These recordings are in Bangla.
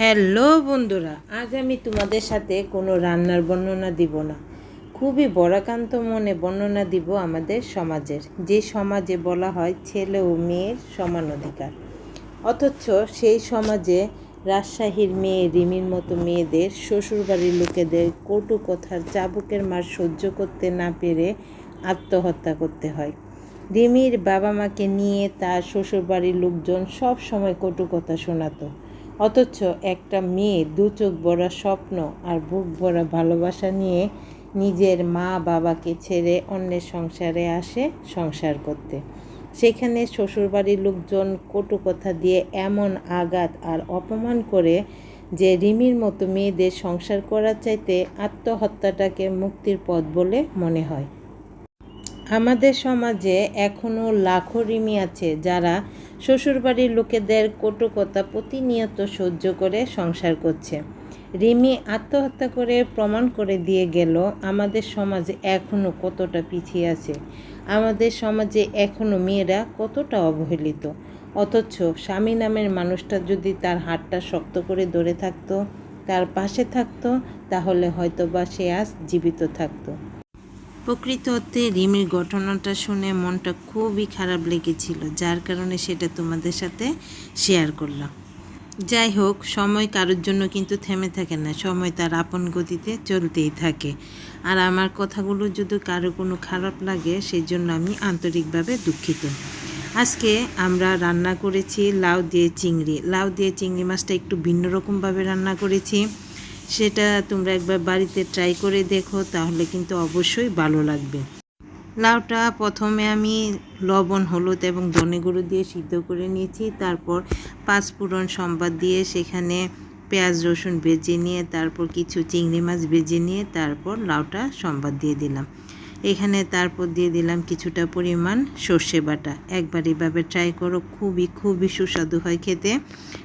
হ্যালো বন্ধুরা, আজ আমি তোমাদের সাথে কোনো রান্নার বর্ণনা দিব না। খুবই বরাকান্ত মনে বর্ণনা দিব আমাদের সমাজের, যে সমাজে বলা হয় ছেলে ও মেয়ের সমান অধিকার। অথচ সেই সমাজে রাজশাহীর মেয়ে রিমির মতো মেয়েদের, শ্বশুরবাড়ির লোকেদের কটু কথার চাবুকের মার সহ্য করতে না পেরে আত্মহত্যা করতে হয়। রিমির বাবা মাকে নিয়ে তার শ্বশুরবাড়ির লোকজন সব সময় কটু কথা শোনাতো। অথচ একটা মেয়ে দু চোখ ভরা স্বপ্ন আর বুক ভরা ভালোবাসা নিয়ে নিজের মা বাবাকে ছেড়ে অন্যের সংসারে আসে সংসার করতে। সেখানে শ্বশুরবাড়ির লোকজন কটু কথা দিয়ে এমন আঘাত আর অপমান করে যে রিমির মতো মেয়েদের সংসার করার চাইতে আত্মহত্যাটাকে মুক্তির পথ বলে মনে হয়। আমাদের সমাজে এখনও লাখো রিমি আছে যারা শ্বশুরবাড়ির লোকেদের কটু কথা প্রতিনিয়ত সহ্য করে সংসার করছে। রিমি আত্মহত্যা করে প্রমাণ করে দিয়ে গেল, আমাদের সমাজে এখনও কতটা পিছিয়ে আছে। আমাদের সমাজে এখনও মেয়েরা কতটা অবহেলিত। অথচ স্বামী নামের মানুষটা যদি তার হাতটা শক্ত করে ধরে থাকতো, তার পাশে থাকতো, তাহলে হয়তো বা সে আজ জীবিত থাকতো। প্রকৃত অর্থে রিমির ঘটনাটা শুনে মনটা খুবই খারাপ লেগেছিল, যার কারণে সেটা তোমাদের সাথে শেয়ার করলাম। যাই হোক, সময় কারোর জন্য কিন্তু থেমে থাকে না, সময় তার আপন গতিতে চলতেই থাকে। আর আমার কথাগুলো যদি কারও কোনো খারাপ লাগে সেই জন্য আমি আন্তরিকভাবে দুঃখিত। আজকে আমরা রান্না করেছি লাউ দিয়ে চিংড়ি। লাউ দিয়ে চিংড়ি মাছটা একটু ভিন্ন রকমভাবে রান্না করেছি। সেটা তোমরা একবার বাড়িতে ট্রাই করে দেখো, তাহলে কিন্তু অবশ্যই ভালো লাগবে। লাউটা প্রথমে আমি লবণ, হলুদ এবং ধনে গুঁড়ো দিয়ে সিদ্ধ করে নিয়েছি। তারপর পাঁচফোড়ন সম্বাদ দিয়ে সেখানে পেঁয়াজ, রসুন ভেজে নিয়ে, তারপর কিছু চিংড়ি মাছ ভেজে নিয়ে, তারপর লাউটা সম্বাদ দিয়ে দিলাম। এখানে তারপর দিয়ে দিলাম কিছুটা পরিমাণ সর্ষে বাটা। একবার এভাবে ট্রাই করো, খুবই খুবই সুস্বাদু হয় খেতে।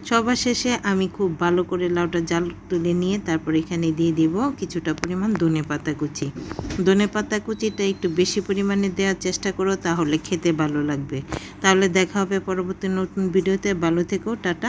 সবার শেষে আমি খুব ভালো করে লাউটা জাল তুলে নিয়ে তারপর এখানে দিয়ে দিব কিছুটা পরিমাণ ধনে পাতা কুচি। ধনে পাতা কুচিটা একটু বেশি পরিমাণে দেওয়ার চেষ্টা করো, তাহলে খেতে ভালো লাগবে। তাহলে দেখা হবে পরবর্তী নতুন ভিডিওতে। ভালো থেকো, টাটা।